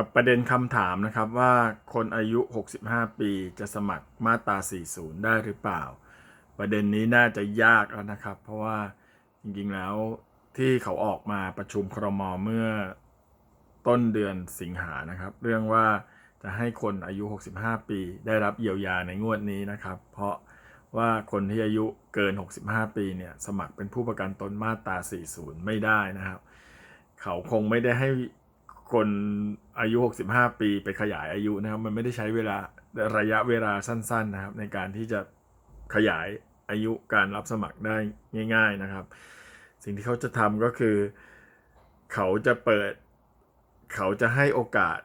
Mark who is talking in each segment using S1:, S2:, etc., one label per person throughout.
S1: กับประเด็นคำถามนะครับว่าคนอายุ 65 ปีจะสมัครมาตรา 40 ได้หรือเปล่า ประเด็นนี้น่าจะยากแล้วนะครับ เพราะว่าจริงๆแล้วที่เขาออกมาประชุมครมเมื่อต้นเดือนสิงหานะครับ เรื่องว่าจะให้คนอายุ 65 ปี ได้รับเยียวยาในงวดนี้นะครับ เพราะว่าคนที่อายุเกิน 65 ปีเนี่ยสมัครเป็นผู้ประกันตนมาตรา 40 ไม่ได้นะครับ เขาคงไม่ได้ให้ คนอายุ 65 ปีไปขยายอายุนะครับ มันไม่ได้ใช้เวลาระยะเวลาสั้น ๆนะครับ ในการที่จะขยายอายุการรับสมัครได้ง่าย ๆนะครับ สิ่งที่เขาจะทำก็คือ เขาจะเปิด เขาจะให้โอกาส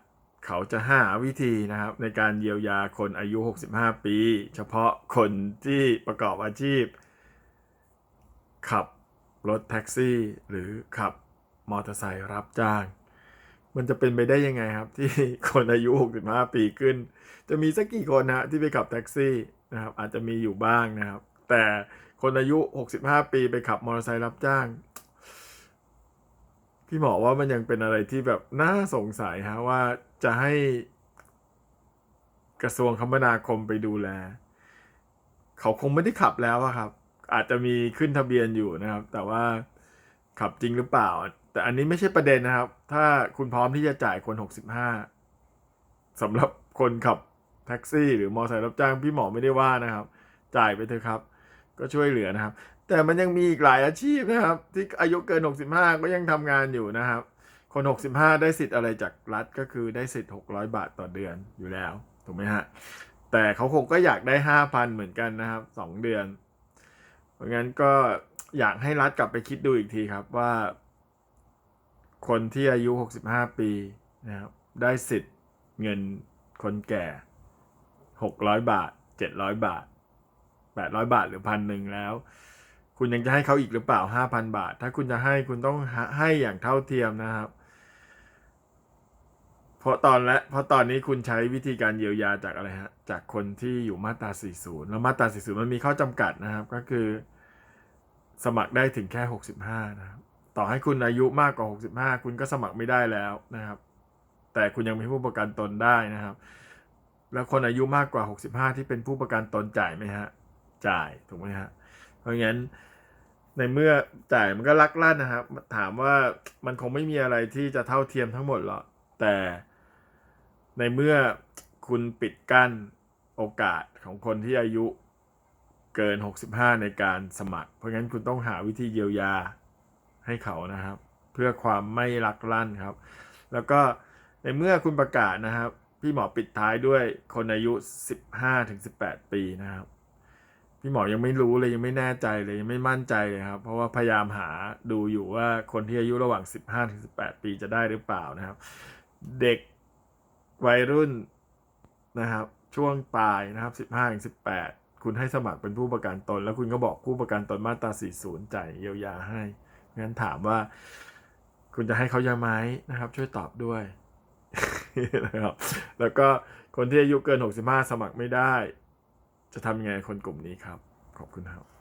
S1: เขาจะหาวิธีนะครับ ในการเยียวยาคนอายุ 65 ปี เฉพาะคนที่ประกอบอาชีพ ขับรถแท็กซี่ หรือขับมอเตอร์ไซค์รับจ้าง มันจะเป็นไปได้ยังไงครับ ที่คนอายุ 65 ปีขึ้น จะมีสักกี่คนนะที่ไปขับแท็กซี่นะครับอาจจะมีอยู่บ้างนะครับ แต่คนอายุ 65 ปีไปขับมอเตอร์ไซค์รับจ้าง พี่หมอว่ามันยังเป็นอะไรที่แบบน่าสงสัยฮะว่าจะให้กระทรวงคมนาคมไปดูแล เขาคงไม่ได้ขับแล้วครับ อาจจะมีขึ้นทะเบียนอยู่นะครับ แต่ว่าขับจริงหรือเปล่า แต่อันนี้ไม่ใช่ประเด็นนะครับ ถ้าคุณพร้อมที่จะจ่ายคน 65สำหรับคนขับแท็กซี่ หรือมอเตอร์ไซค์รับจ้างพี่หมอไม่ได้ว่านะครับ จ่ายไปเถอะครับ ก็ช่วยเหลือนะครับ แต่มันยังมีอีกหลายอาชีพนะครับ ที่อายุเกิน 65 ก็ยังทำงานอยู่นะครับ คน 65 ได้สิทธิ์อะไรจากรัฐก็คือได้สิทธิ์ 600 บาทต่อเดือนอยู่แล้วถูกไหมฮะแต่เขาคงก็อยากได้ 5,000 เหมือนกันนะครับ 2 เดือน เพราะงั้นก็อยากให้รัฐกลับไปคิดดูอีกทีครับว่า คนที่อายุ 65 ปีนะครับได้สิทธิ์เงินคนแก่ 600 บาท 700 บาท 800 บาทหรือพันหนึ่งแล้ว คุณยังจะให้เขาอีกหรือเปล่า 5,000 บาท ถ้าคุณจะให้คุณต้องให้อย่างเท่าเทียมนะครับ เพราะตอนและเพราะตอนนี้คุณใช้วิธีการเยียวยาจากอะไรฮะจากคนที่อยู่มาตรา 40 แล้วมาตรา 40 มันมีข้อจำกัดนะครับก็คือ สมัครได้ถึงแค่ 65 นะครับ ต่อให้คุณอายุมากกว่า 65 คุณก็สมัครไม่ได้แล้วนะครับ แต่คุณยังมีผู้ประกันตนได้นะครับ แล้วคนอายุมากกว่า 65 ที่เป็นผู้ประกันตนจ่ายไหมฮะ จ่ายถูกไหมฮะ เพราะงั้นในเมื่อจ่ายมันก็ลักลั่นนะครับ ถามว่ามันคงไม่มีอะไรที่จะเท่าเทียมทั้งหมดหรอก แต่ในเมื่อคุณปิดกั้นโอกาสของคนที่อายุเกิน 65 ในการสมัคร เพราะงั้นคุณต้องหาวิธีเยียวยา ให้เขานะครับ เพื่อความไม่ลักลั่นครับ แล้วก็ในเมื่อคุณประกาศนะครับ พี่หมอปิดท้ายด้วยคนอายุ 15-18 ปีนะครับ พี่หมอยังไม่รู้เลยยังไม่แน่ใจเลยยังไม่มั่นใจเลยครับ เพราะว่าพยายามหาดูอยู่ว่าคนที่อายุระหว่าง 15-18 ปีจะได้หรือเปล่านะครับ เด็กวัยรุ่นนะครับช่วงปลายนะครับ 15-18 คุณให้สมัครเป็นผู้ประกันตน แล้วคุณก็บอกผู้ประกันตนมาตรา 40 จ่ายเยียวยาให้ งั้นถามว่า คุณจะให้เขายังไหมนะครับ ช่วยตอบด้วยนะครับแล้วก็คนที่อายุเกิน 65 สมัครไม่ได้ จะทำยังไงคนกลุ่มนี้ครับ ขอบคุณครับ